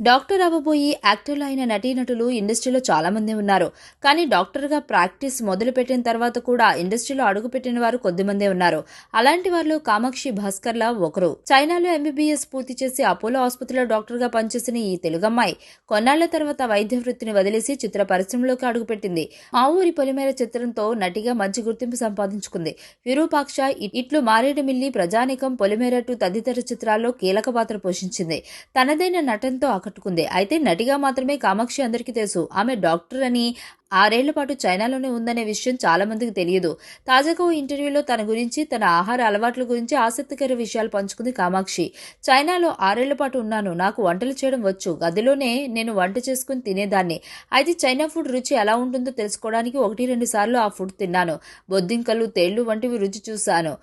Doctor అవ్వబోయి యాక్టర్లు అయిన నటీనటులు ఇండస్ట్రీలో చాలామంది ఉన్నారు. కానీ డాక్టర్గా ప్రాక్టీస్ మొదలుపెట్టిన తర్వాత కూడా ఇండస్ట్రీలో అడుగుపెట్టిన వారు కొద్దిమందే ఉన్నారు. అలాంటి వారిలో కామాక్షి భాస్కర్ల ఒకరు. చైనాలో ఎంబీబీఎస్ పూర్తి చేసి అపోలో ఆసుపత్రిలో డాక్టర్గా పనిచేసిన ఈ తెలుగమ్మాయి కొన్నాళ్ళ తర్వాత వైద్య వృత్తిని వదిలేసి చిత్ర పరిశ్రమలోకి అడుగుపెట్టింది. మా ఊరి పొలిమేర చిత్రంతో నటిగా మంచి గుర్తింపు సంపాదించుకుంది. విరూపాక్ష ఇట్లు మారేడుమిల్లి ప్రజానికం పొలిమేర టు తదితర చిత్రాల్లో కీలక పాత్ర పోషించింది. తనదైన నటనతో ఆకట్టుకుంది అయితే నటిగా మాత్రమే కామాక్షి అందరికీ తెలుసు. ఆమె డాక్టర్ అని ఆరేళ్ళ పాటు చైనాలోనే ఉందనే విషయం చాలా మందికి తెలియదు. తాజాగా ఓ ఇంటర్వ్యూలో తన గురించి తన ఆహార అలవాట్ల గురించి ఆసక్తికర విషయాలు పంచుకుంది కామాక్షి. చైనాలో ఆరేళ్ళ పాటు ఉన్నాను. నాకు వంటలు చేయడం వచ్చు. గదిలోనే నేను వంట చేసుకుని తినేదాన్ని. అయితే చైనా ఫుడ్ రుచి ఎలా ఉంటుందో తెలుసుకోవడానికి ఒకటి రెండు సార్లు ఆ ఫుడ్ తిన్నాను. బొద్దింకలు తేళ్ళు వంటివి రుచి చూశాను.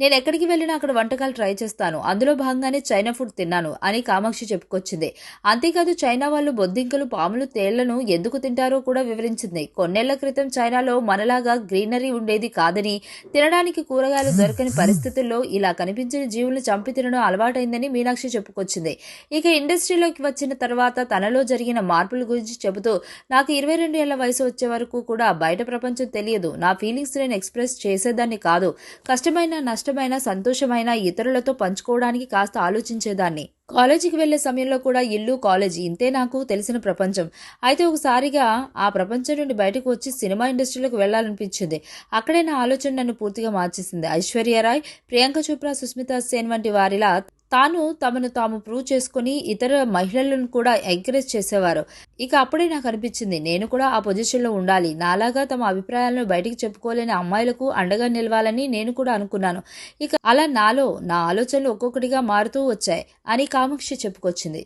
నేను ఎక్కడికి వెళ్ళినా అక్కడ వంటకాలు ట్రై చేస్తాను. అందులో భాగంగానే చైనా ఫుడ్ తిన్నాను అని కామాక్షి చెప్పుకొచ్చింది. అంతేకాదు చైనా వాళ్ళు బొద్దింకలు పాములు తేళ్ళను ఎందుకు తింటారో కూడా వివరించింది. కొన్నేళ్ళ క్రితం చైనాలో మనలాగా గ్రీనరీ ఉండేది కాదని తినడానికి కూరగాయలు దొరకని పరిస్థితుల్లో ఇలా కనిపించిన జీవులను చంపి తినడం అలవాటైందని మీనాక్షి చెప్పుకొచ్చింది. ఇక ఇండస్ట్రీలోకి వచ్చిన తర్వాత తనలో జరిగిన మార్పుల గురించి చెబుతూ నాకు ఇరవై రెండు ఏళ్ళ వయసు వచ్చే వరకు కూడా బయట ప్రపంచం తెలియదు. నా ఫీలింగ్స్ నేను ఎక్స్ప్రెస్ చేసేదాన్ని కాదు. కష్టమైన నష్టమైన సంతోషమైన ఇతరులతో పంచుకోవడానికి కాస్త ఆలోచించేదాన్ని. కాలేజీకి వెళ్ళే సమయంలో కూడా ఇల్లు కాలేజీ ఇంతే నాకు తెలిసిన ప్రపంచం. అయితే ఒకసారిగా ఆ ప్రపంచం నుండి బయటకు వచ్చి సినిమా ఇండస్ట్రీలోకి వెళ్ళాలనిపించింది అక్కడే నా ఆలోచన నన్ను పూర్తిగా మార్చేసింది. ఐశ్వర్యరాయ్ ప్రియాంక చోప్రా సుస్మితా సేన్ వంటి వారిలా తాను తమను తాము ప్రూవ్ చేసుకుని ఇతర మహిళలను కూడా ఎంకరేజ్ చేసేవారు. ఇక అప్పుడే నాకు అనిపించింది నేను కూడా ఆ పొజిషన్లో ఉండాలి. నాలాగా తమ అభిప్రాయాలను బయటికి చెప్పుకోలేని అమ్మాయిలకు అండగా నిలవాలని నేను కూడా అనుకున్నాను. ఇక అలా నాలో నా ఆలోచనలు ఒక్కొక్కటిగా మారుతూ వచ్చాయి అని కామాక్షి చెప్పుకొచ్చింది.